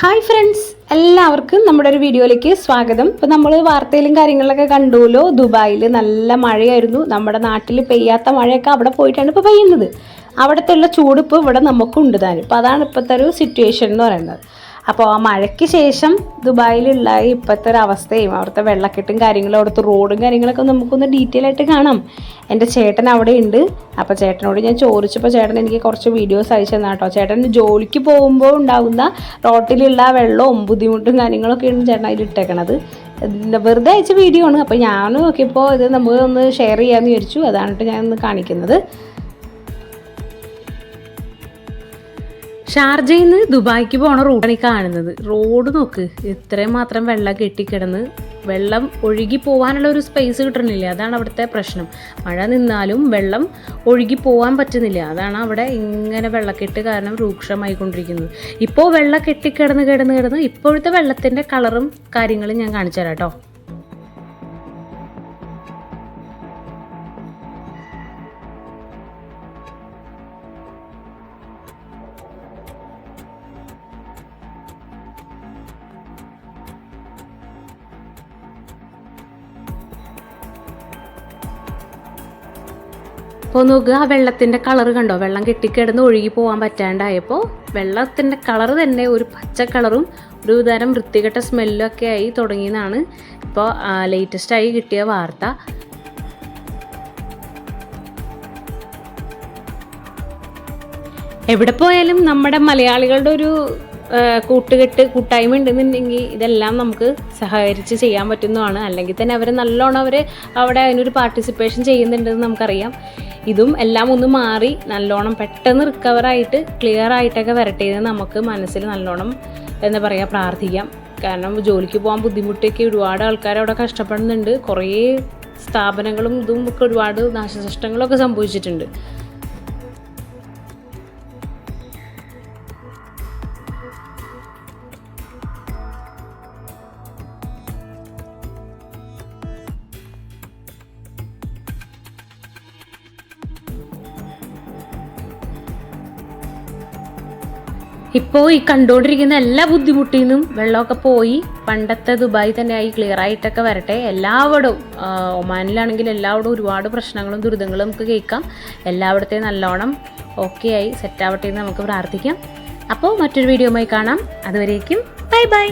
Hi friends എല്ലാവർക്കും നമ്മുടെ ഒരു വീഡിയോയിലേക്ക് സ്വാഗതം. ഇപ്പോൾ നമ്മൾ വാർത്തയിലും കാര്യങ്ങളിലൊക്കെ കണ്ടുല്ലോ ദുബായിൽ നല്ല മഴയായിരുന്നു. നമ്മുടെ നാട്ടിൽ പെയ്യാത്ത മഴയൊക്കെ അവിടെ പോയിട്ടാണ് ഇപ്പോൾ പെയ്യുന്നത്. അവിടുത്തെ ഉള്ള ചൂടിപ്പ് ഇവിടെ നമുക്കുണ്ട് താനും. അപ്പോൾ അതാണ് ഇപ്പോഴത്തെ ഒരു സിറ്റുവേഷൻ എന്ന് പറയുന്നത്. അപ്പോൾ ആ മഴയ്ക്ക് ശേഷം ദുബായിലുള്ള ഇപ്പോഴത്തെ ഒരു അവസ്ഥയും അവിടുത്തെ വെള്ളക്കെട്ടും കാര്യങ്ങളും അവിടുത്തെ റോഡും കാര്യങ്ങളൊക്കെ നമുക്കൊന്ന് ഡീറ്റെയിൽ ആയിട്ട് കാണാം. എന്റെ ചേട്ടൻ അവിടെ ഉണ്ട്. അപ്പോൾ ചേട്ടനോട് ഞാൻ ചോദിച്ചപ്പോൾ ചേട്ടൻ എനിക്ക് കുറച്ച് വീഡിയോസ് അയച്ചു തന്നാ കേട്ടോ. ചേട്ടൻ ജോലിക്ക് പോകുമ്പോൾ ഉണ്ടാകുന്ന റോട്ടിലുള്ള വെള്ളവും ബുദ്ധിമുട്ടും കാര്യങ്ങളൊക്കെയാണ് ചേട്ടൻ അതിൽ ഇട്ടേക്കണത്. വെറുതെ അയച്ച വീഡിയോ ആണ്. അപ്പോൾ ഞാൻ നോക്കിയപ്പോൾ ഇത് നമുക്ക് ഒന്ന് ഷെയർ ചെയ്യാമെന്ന് വിചാരിച്ചു. അതാണ് ഞാൻ ഒന്ന് കാണിക്കുന്നത്. ഷാർജയിൽ നിന്ന് ദുബായിക്ക് പോണ റൂട്ടാണ് ഈ കാണുന്നത്. റോഡ് നോക്ക്. ഇത്രയും മാത്രം വെള്ളം കെട്ടിക്കിടന്ന് വെള്ളം ഒഴുകി പോകാനുള്ള ഒരു സ്പേസ് കിട്ടണില്ല. അതാണ് അവിടുത്തെ പ്രശ്നം. മഴ നിന്നാലും വെള്ളം ഒഴുകി പോകാൻ പറ്റുന്നില്ല. അതാണ് അവിടെ ഇങ്ങനെ വെള്ളക്കെട്ട് കാരണം രൂക്ഷമായിക്കൊണ്ടിരിക്കുന്നത്. ഇപ്പോൾ വെള്ളം കെട്ടിക്കിടന്ന് കിടന്ന് കിടന്ന് ഇപ്പോഴത്തെ വെള്ളത്തിന്റെ കളറും കാര്യങ്ങളും ഞാൻ കാണിച്ചു തരാം കേട്ടോ അപ്പോൾ നോക്കുക ആ വെള്ളത്തിന്റെ കളർ കണ്ടോ? വെള്ളം കെട്ടിക്കിടന്ന് ഒഴുകി പോകാൻ പറ്റാണ്ടായപ്പോൾ വെള്ളത്തിന്റെ കളർ തന്നെ ഒരു പച്ച കളറും ഒരു തരം വൃത്തികെട്ട ഒക്കെ ആയി തുടങ്ങിയെന്നാണ് ഇപ്പോൾ ലേറ്റസ്റ്റായി കിട്ടിയ വാർത്ത. എവിടെ പോയാലും നമ്മുടെ മലയാളികളുടെ ഒരു കൂട്ടുകെട്ട് കൂട്ടായ്മ ഉണ്ടെന്നുണ്ടെങ്കിൽ ഇതെല്ലാം നമുക്ക് സഹകരിച്ച് ചെയ്യാൻ പറ്റുന്നതാണ്. അല്ലെങ്കിൽ തന്നെ അവർ നല്ലോണം അവർ അവിടെ അതിനൊരു പാർട്ടിസിപ്പേഷൻ ചെയ്യുന്നുണ്ടെന്ന് നമുക്കറിയാം. ഇതും എല്ലാം ഒന്ന് മാറി നല്ലോണം പെട്ടെന്ന് റിക്കവറായിട്ട് ക്ലിയർ ആയിട്ടൊക്കെ വരട്ടെ എന്ന് നമുക്ക് മനസ്സിൽ നല്ലോണം എന്താ പറയുക പ്രാർത്ഥിക്കാം. കാരണം ജോലിക്ക് പോകാൻ ബുദ്ധിമുട്ടൊക്കെ ഒരുപാട് ആൾക്കാർ അവിടെ കഷ്ടപ്പെടുന്നുണ്ട്. കുറേ സ്ഥാപനങ്ങളും ഇതും ഒക്കെ ഒരുപാട് നാശനഷ്ടങ്ങളൊക്കെ സംഭവിച്ചിട്ടുണ്ട്. ഇപ്പോൾ ഈ കണ്ടുകൊണ്ടിരിക്കുന്ന എല്ലാ ബുദ്ധിമുട്ടിൽ നിന്നും വെള്ളമൊക്കെ പോയി പണ്ടത്തെ ദുബായി തന്നെ ആയി ക്ലിയർ ആയിട്ടൊക്കെ വരട്ടെ. എല്ലാവടും ഒമാനിലാണെങ്കിൽ എല്ലാവടും ഒരുപാട് പ്രശ്നങ്ങളും ദുരിതങ്ങളും നമുക്ക് കേൾക്കാം. എല്ലാവിടത്തെയും നല്ലോണം ഓക്കെ ആയി സെറ്റ് ആവട്ടെ എന്ന് നമുക്ക് പ്രാർത്ഥിക്കാം. അപ്പോൾ മറ്റൊരു വീഡിയോയുമായി കാണാം. അതുവരേക്കും ബൈ ബൈ